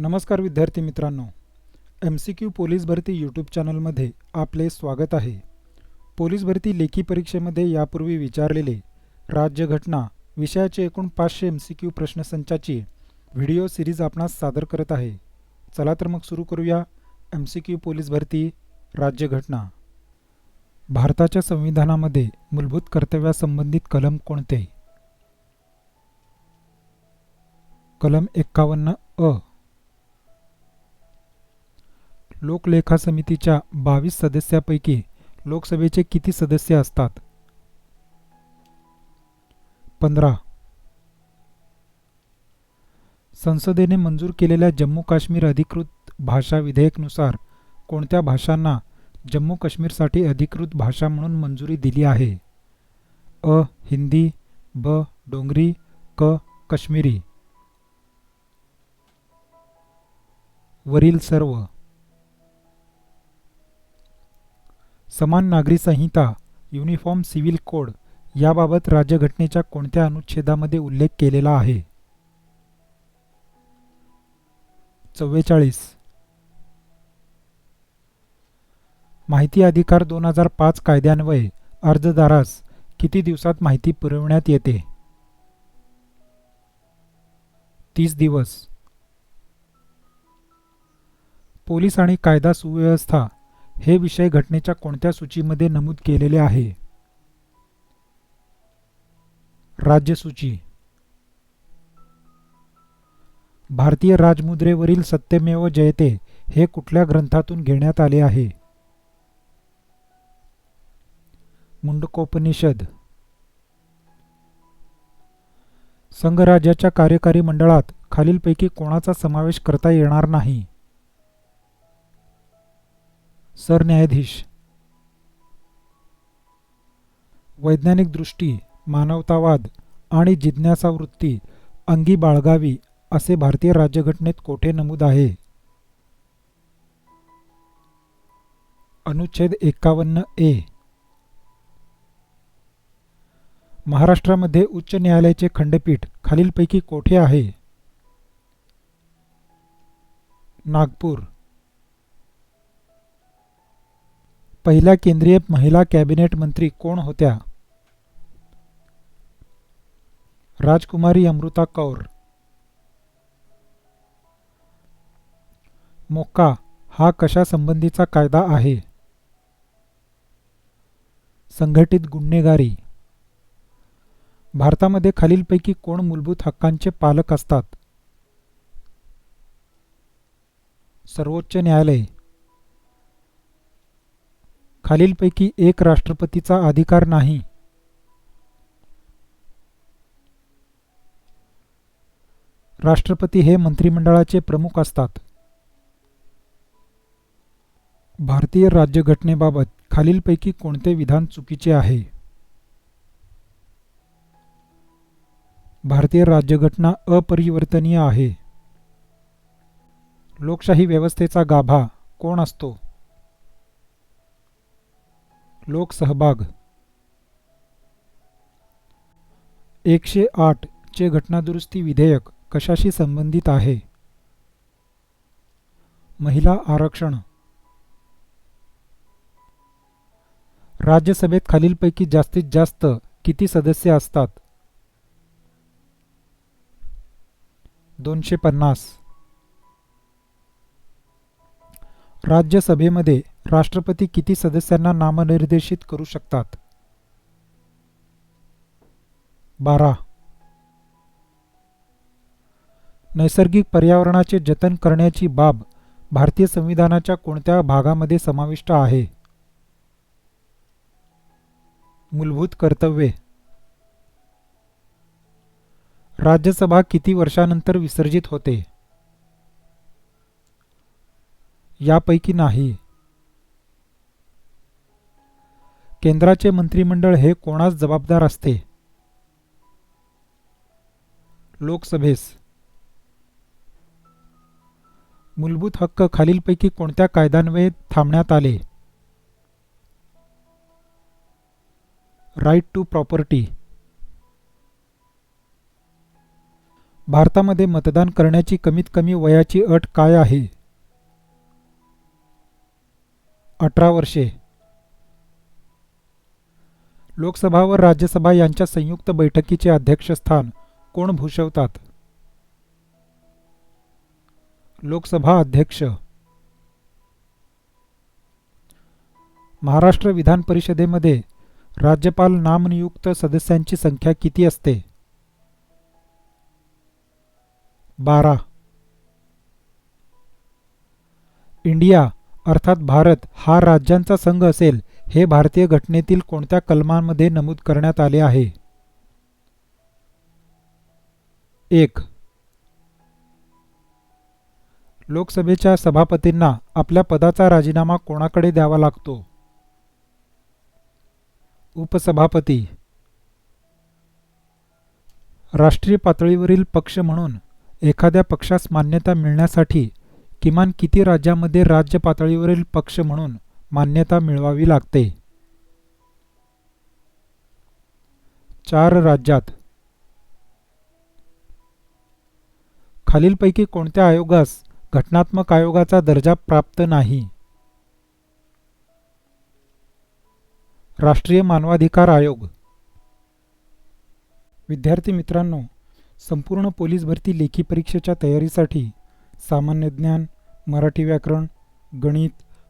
नमस्कार विद्यार्थी मित्रांनो. एम सी क्यू पोलीस भरती यूट्यूब चॅनलमध्ये आपले स्वागत आहे. पोलीस भरती लेखी परीक्षेमध्ये यापूर्वी विचारलेले राज्यघटना विषयाचे एकूण पाचशे एम सी क्यू प्रश्नसंचाची व्हिडिओ सिरीज आपणास सादर करत आहे. चला तर मग सुरू करूया एम सी क्यू पोलीस भरती राज्यघटना भारताच्या संविधानामध्ये मूलभूत कर्तव्यासंबंधित कलम कोणते? कलम एक्कावन्न अ लोकलेखा समितीच्या बावीस सदस्यापैकी लोकसभेचे किती सदस्य असतात? पंधरा. संसदेने मंजूर केलेल्या जम्मू काश्मीर अधिकृत भाषा विधेयकनुसार कोणत्या भाषांना जम्मू काश्मीरसाठी अधिकृत भाषा म्हणून मंजुरी दिली आहे? अ. हिंदी ब. डोंगरी क. काश्मीरी. वरील सर्व. समान नागरी संहिता युनिफॉर्म सिव्हिल कोड याबाबत राज्यघटनेच्या कोणत्या अनुच्छेदामध्ये उल्लेख केलेला आहे? चव्वेचाळीस. माहिती अधिकार दोन हजार पाच कायद्यान्वये अर्जदारास किती दिवसात माहिती पुरविण्यात येते? तीस दिवस. पोलीस आणि कायदा सुव्यवस्था हे विषय घटनेच्या कोणत्या सूचीमध्ये नमूद केलेले आहे? राज्यसूची. भारतीय राजमुद्रेवरील सत्यमेव जयते हे कुठल्या ग्रंथातून घेण्यात आले आहे? मुंडकोपनिषद. संघराज्याच्या कार्यकारी मंडळात खालीलपैकी कोणाचा समावेश करता येणार नाही? सरन्यायाधीश. वैज्ञानिक दृष्टी मानवतावाद आणि जिज्ञासा वृत्ती अंगी बाळगावी असे भारतीय राज्यघटनेत कोठे नमूद आहे? अनुच्छेद एकावन्न ए. महाराष्ट्रामध्ये उच्च न्यायालयाचे खंडपीठ खालीलपैकी कोठे आहे? नागपूर. पहिल्या केंद्रीय महिला कॅबिनेट मंत्री कोण होत्या? राजकुमारी अमृता कौर. मोक्का हा कशा संबंधीचा कायदा आहे? संघटित गुन्हेगारी. भारतामध्ये खालीलपैकी कोण मूलभूत हक्कांचे पालक असतात? सर्वोच्च न्यायालय. खालीलपैकी एक राष्ट्रपतीचा अधिकार नाही. राष्ट्रपती हे मंत्रिमंडळाचे प्रमुख असतात. भारतीय राज्यघटनेबाबत खालीलपैकी कोणते विधान चुकीचे आहे? भारतीय राज्यघटना अपरिवर्तनीय आहे. लोकशाही व्यवस्थेचा गाभा कोण असतो? लोकसहभाग एकशे आठ चे घटनादुरुस्ती विधेयक कशाशी संबंधित आहे? महिला आरक्षण. राज्यसभेत खालीलपैकी जास्तीत जास्त किती सदस्य असतात? दोनशे पन्नास. राज्यसभेमध्ये राष्ट्रपती किती सदस्यांना नामनिर्देशित करू शकतात? बारा. नैसर्गिक पर्यावरणाचे जतन करण्याची बाब भारतीय संविधानाच्या कोणत्या भागामध्ये समाविष्ट आहे? मूलभूत कर्तव्ये. राज्यसभा किती वर्षानंतर विसर्जित होते? यापैकी नाही. केंद्राचे मंत्रिमंडळ हे कोणास जबाबदार असते? लोकसभेस. मूलभूत हक्क खालीलपैकी कोणत्या कायद्यान्वये थांबण्यात आले? राईट टू प्रॉपर्टी भारतामध्ये मतदान करण्याची कमीत कमी वयाची अट काय आहे? अठरा वर्षे. लोकसभा व राज्यसभा यांच्या संयुक्त बैठकीचे अध्यक्षस्थान कोण भूषवतात? लोकसभा अध्यक्ष. महाराष्ट्र विधान परिषदेमध्ये राज्यपाल नामनियुक्त सदस्यांची संख्या किती असते? बारा. इंडिया अर्थात भारत हा राज्यांचा संघ असेल हे भारतीय घटनेतील कोणत्या कलमांमध्ये नमूद करण्यात आले आहे? एक. लोकसभेच्या सभापतींना आपल्या पदाचा राजीनामा कोणाकडे द्यावा लागतो? उपसभापती. राष्ट्रीय पातळीवरील पक्ष म्हणून एखाद्या पक्षास मान्यता मिळण्यासाठी किमान किती राज्यामध्ये राज्य पातळीवरील पक्ष म्हणून मान्यता मिळवावी लागते. चार राज्यात. खालीलपैकी कोणत्या आयोगास घटनात्मक आयोगाचा दर्जा प्राप्त नाही? राष्ट्रीय मानवाधिकार आयोग. विद्यार्थी मित्रांनो संपूर्ण पोलीस भरती लेखी परीक्षेच्या तयारीसाठी सामान्य ज्ञान मराठी व्याकरण गणित